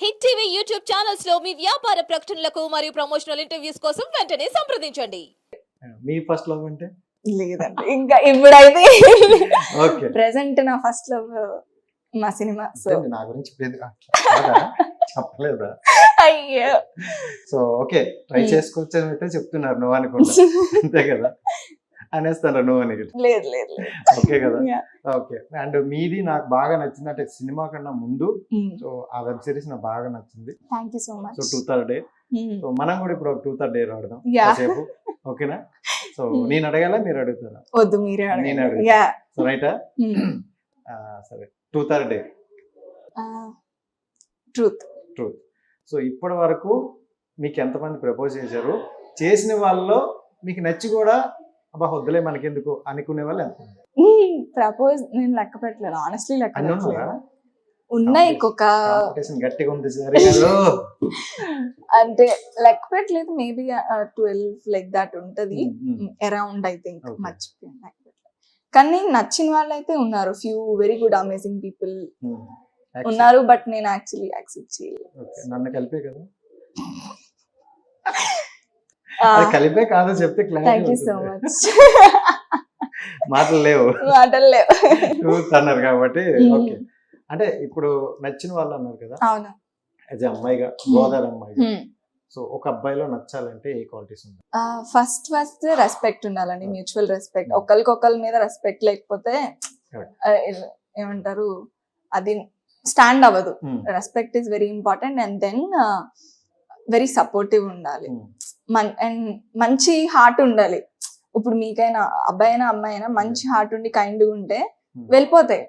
Hit TV YouTube ఛానల్స్లో మీ వ్యాపార ప్రకటనలకు మరియు ప్రమోషనల్ ఇంటర్వ్యూస్ కోసం వెంటనే సంప్రదించండి. మీ ఫస్ట్ లవ్ అంటే? లేదండి ఇంకా ఇప్పుడైతే ఓకే. ప్రెసెంట్ నా ఫస్ట్ లవ్ మా సినిమా సో. నా గురించి ఇప్పుడు ఎందుకు- కాదా? చెప్పలేదా? అయ్యో. So okay try Hmm. చేసుకోవచ్చు అని అయితే చెప్తున్నారు నువ్వు అనుకుంటా. అంతే కదా? అనేస్తాను నువ్వు అని లేదు ఓకే కదా. ఓకే. అండ్ మీది నాకు బాగా నచ్చింది అంటే సినిమా కన్నా ముందు. Mm. సో ఆ వెబ్ సిరీస్ నాకు బాగా నచ్చింది. Thank you so much so to third day so మనం కూడా ఇప్పుడు ఒక టూ థర్డ్ డే ఆడదాం Yeah. కాసేపు. ఓకేనా? So Hmm. నేను అడగాల? మీరు అడుగుతారా? వద్దు మీరే నేను అడుగుతా. సో రైటా సరే. To third day truth truth so ఇప్పటి వరకు మీకు ఎంతమంది ప్రపోజ్ చేశారు? చేసిన వాళ్ళలో మీకు నచ్చి కూడా అబ్బా వద్దులే మనకెందుకు అనుకునే వాళ్ళు ఎంత ప్రపోజ్ నేను లెక్క పెట్టలేదు ఆనెస్ట్లీ లెక్క అన్ని పెట్టలేదు? ఉన్నాయి ఇంకొక కాంపిటీషన్ గట్టిగా ఉంది సరే. అంటే లెక్క పెట్టలేదు మేబీ ట్వెల్వ్ లైక్ దాట్ ఉంటది. Around I think Okay. మర్చిపోయాను లెక్క పెట్టలేదు. కానీ నచ్చిన వాళ్ళు అయితే ఉన్నారు few very good amazing people. ఉన్నారు బట్ నేను యాక్చువల్లీ యాక్సెప్ట్ చేయలేదు. నన్ను కలిపే కదా కలిపే కాదో చెప్తే థ్యాంక్ యూ సో మచ్ మాటలు లేవు. మాటలు లేవు. ట్రూత్ అన్నారు కాబట్టి. ఓకే. అంటే ఇప్పుడు నచ్చిన వాళ్ళు అన్నారు కదా అవును. యాజ్ అమ్మాయిగా గోదావరి అమ్మాయిగా. Hmm. సో ఒక అబ్బాయిలో నచ్చాలంటే ఏ క్వాలిటీస్ ఉంటాయి? ఫస్ట్ ఫస్ట్ రెస్పెక్ట్ ఉండాలండి మ్యూచువల్ రెస్పెక్ట్ ఒకరికొకరి మీద రెస్పెక్ట్ లేకపోతే ఏమంటారు అది స్టాండ్ అవ్వదు. Respect is very important and then very supportive ఉండాలి. ఉమ్, మన్ అండ్ మంచి హార్ట్ ఉండాలి. ఇప్పుడు మీకైనా అబ్బాయి అయినా అమ్మాయి అయినా మంచి హార్ట్ ఉండి కైండ్ ఉంటే ఉమ్. వెళ్ళిపోతాయి.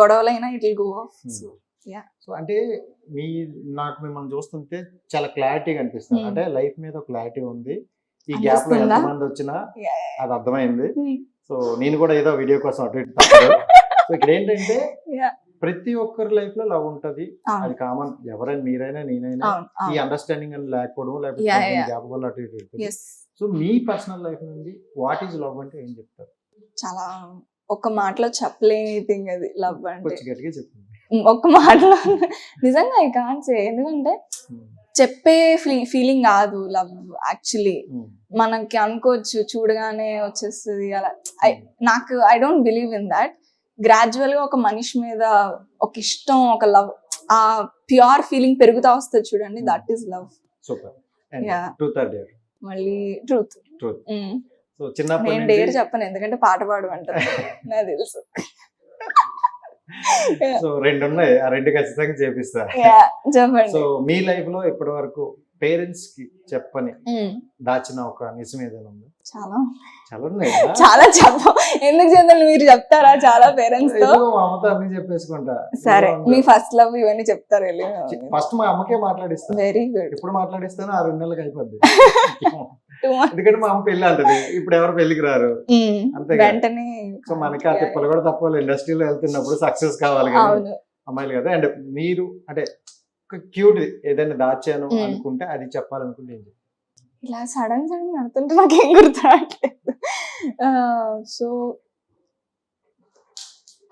గొడవలైనా it will go off. Hmm. So అంటే మీ నాకు మిమ్మల్ని చూస్తుంటే చాలా క్లారిటీగా అనిపిస్తుంది Hmm. అంటే లైఫ్ మీద క్లారిటీ ఉంది. ఈ గ్యాప్లో? ఎంతమంది వచ్చినా అది అర్థమైంది. Hmm. సో నేను కూడా ఏదో వీడియో కోసం అటు ఇటు సో ఇక్కడ ఏంటంటే. ప్రతి ఒక్కరి లైఫ్లో లవ్ ఉంటది. అది కామన్. ఎవరైనా మీరైనా నేనైనా ఈ అండర్స్టాండింగ్ అని లేకపోవడం లేకపోతే వల్ల అటు ఇటు సో మీ పర్సనల్ లైఫ్ నుండి వాట్ ఈజ్ లవ్ అంటే ఏం చెప్తారు? చాలా ఒక మాటలో చెప్పలేని థింగ్ అది లవ్ అంటే. ఒక్క మాటలో నిజంగా ఐ ఎందుకంటే చెప్పే ఫీలింగ్ కాదు లవ్ యాక్చువల్లీ మనకి అనుకోవచ్చు చూడగానే వచ్చేస్తుంది అలా. I- నాకు I don't believe in that గ్రాడ్యువల్గా ఒక మనిషి మీద ఒక ఇష్టం ఒక లవ్ ఆ ప్యూర్ ఫీలింగ్ పెరుగుతా వస్తుంది చూడండి. దట్ ఈస్ లవ్ సూపర్ మళ్ళీ ట్రూత్. సో చిన్నప్పటి నేను డేర్ చెప్పను ఎందుకంటే పాట పాడు అంటారు నాకు తెలుసు. సో రెండు ఉన్నాయి ఆ రెండు ఖచ్చితంగా చేపిస్తా. చెప్పండి. సో మీ లైఫ్లో ఇప్పటి వరకు పేరెంట్స్కి చెప్పని దాచిన ఒక నిజం ఏదైనా ఉందా? చాలా. చాలా ఉన్నాయి చాలా చెప్ప ఎందుకు చెప్తాను మీరు చెప్తారా? చాలా పేరెంట్స్తో. మా అమ్మతో అన్ని చెప్పేసుకుంటా. సరే మీ ఫస్ట్ లవ్ ఇవన్నీ చెప్తారు ఫస్ట్ మా అమ్మకే మాట్లాడిస్తా. వెరీ గుడ్ ఎప్పుడు మాట్లాడిస్తానో ఆ రెండు నెలలకు అయిపోద్ది. ఎందుకంటే మా అమ్మ పెళ్ళి అంటది. ఇప్పుడు ఎవరు పెళ్ళికి రారు. అంతే. వెంటనే సో మనకి ఆ తిప్పలు కూడా తప్పవాలి ఇండస్ట్రీలో వెళ్తున్నప్పుడు సక్సెస్ కావాలి కదా. అమ్మాయిలు కదా? అండ్ మీరు అంటే క్యూట్ ఏదైనా దాచాను. అనుకుంటే అది చెప్పాలనుకుంటే ఏం? ఇలా సడన్ సడన్ నడుతుంటే నాకు ఏం గుర్తురావట్లేదు సో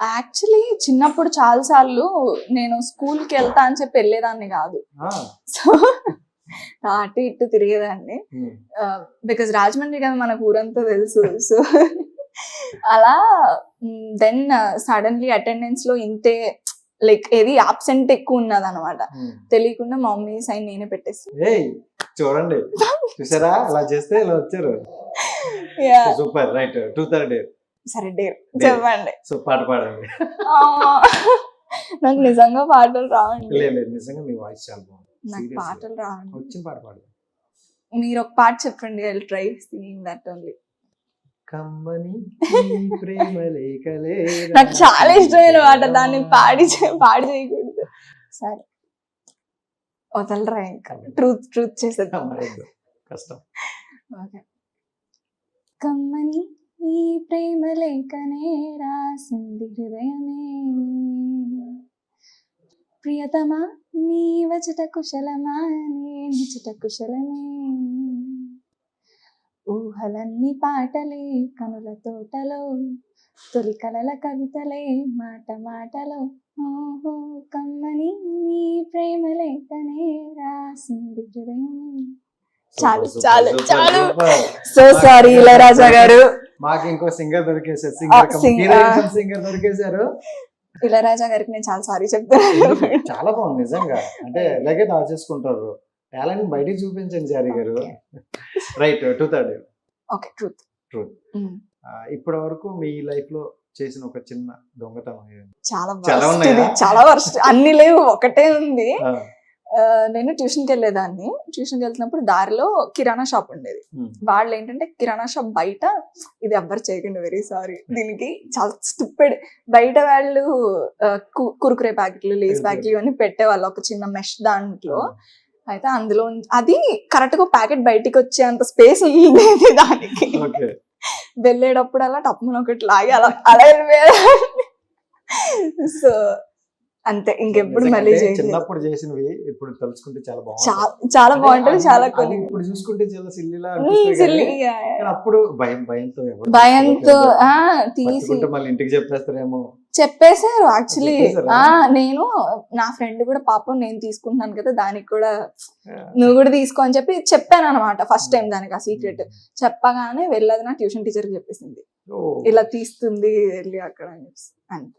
యాక్చువల్లీ చిన్నప్పుడు చాలా సార్లు నేను స్కూల్కి వెళ్తా అని చెప్పి వెళ్ళేదాన్ని కాదు సో అటు ఇటు తిరిగేదాన్ని. బికాజ్ రాజమండ్రి కదా మనకు ఊరంతా తెలుసు సో అలా దెన్ సడన్లీ అటెండెన్స్లో ఇంతే లైక్ ఏది ఆబ్సెంట్ ఎక్కువ ఉన్నది అనమాట Mm. తెలియకుండా మా మమ్మీ సైన్ నేనే పెట్టేసి చూడండి. చూసారా? అలా చేస్తే ఇలా వచ్చారు. Super right two third day సరే డేర్ చెప్పండి. సో పాట పాడండి. నాకు నిజంగా పాటలు రావండి. లేదు లేదు. నిజంగా మీ వాయిస్ చాలా బాగుంది. నాకు. పాటలు రావండి. వచ్చిన పాట పాడు. మీరు ఒక పాట చెప్పండి. I try singing that only కమ్మని ప్రేమ లేఖలే నాకు చాలా ఇష్టమైన పాట దాన్ని పాడి పాడి చేయకూడదు. సరే. వదలరా ఇంకా? ట్రూత్ ట్రూత్ చేసేద్దాం. అమ్మలేదు. కష్టం. ఓకే. కమ్మని ఈ ప్రేమ లేఖనే రాసింది హృదయమే. ప్రియతమా నీ వచట కుశలమా నిచుట కుశలమే. ఊహలన్నీ పాటలే కనుల తోటలో తొలి కలల కవితలే మాట మాటలో. ఓహో కమ్మని నీ ప్రేమ లేఖనే రాసింది హృదయం. చాలు చాలు చాలు. సో సారీ ఇళయరాజా గారు. మాకు ఇంకో సింగర్ దొరికేసారు సింగర్ సింగర్ దొరికేశారు? ఇళయరాజా గారికి నేను చాలా సారీ చెప్తాను చాలా బాగుంది నిజంగా. అంటే ఇలాగే దాచేసుకుంటారు టాలెంట్ బయటికి చూపించండి జారీ గారు. Right two third okay truth truth ఇప్పటి వరకు మీ లైఫ్లో చేసిన ఒక చిన్న దొంగతనం? చాలా చాలా ఉన్నాయా? వర్స్ట్. అన్ని లేవు ఒకటే ఉంది. నేను ట్యూషన్కి వెళ్ళేదాన్ని. ట్యూషన్కి వెళ్తున్నప్పుడు దారిలో కిరాణా షాప్ ఉండేది. ఉమ్, వాళ్ళు ఏంటంటే కిరాణా షాప్ బయట ఇది ఎవ్వరు చేయకండి వెరీ సారీ. దీనికి చాలా స్టూపిడ్ బయట వాళ్ళు కురుకురే ప్యాకెట్లు లేస్. ప్యాకెట్లు ఇవన్నీ పెట్టేవాళ్ళు ఒక చిన్న మెష్ దాంట్లో. అయితే అందులో అది కరెక్ట్గా ప్యాకెట్ బయటికి వచ్చేంత స్పేస్ ఉండేది దానికి. వెళ్ళేటప్పుడు అలా టప్మని ఒకటి లాగి అలా అలా సో అంతే ఇంకెప్పుడు మళ్ళీ చిన్నప్పుడు చేసినవి ఇప్పుడు తలుచుకుంటే చాలా బాగుంది చాలా బాగుంటది చాలా కొన్ని. ఇప్పుడు చూసుకుంటే చాలా సిల్లిలా అప్పుడు భయం భయంతో భయంతో తీసి మళ్ళీ ఇంటికి చెప్పేస్తారేమో. చెప్పేశారు యాక్చువల్లీ నేను నా ఫ్రెండ్ కూడా పాపం నేను తీసుకుంటున్నాను కదా దానికి కూడా నువ్వు కూడా తీసుకో అని చెప్పి చెప్పాను అనమాట ఫస్ట్ టైం దానికి ఆ సీక్రెట్ చెప్పగానే వెళ్ళదు నా ట్యూషన్ టీచర్ చెప్పేసింది. ఇలా తీస్తుంది వెళ్ళి అక్కడ అని చెప్పేసి. అంతే.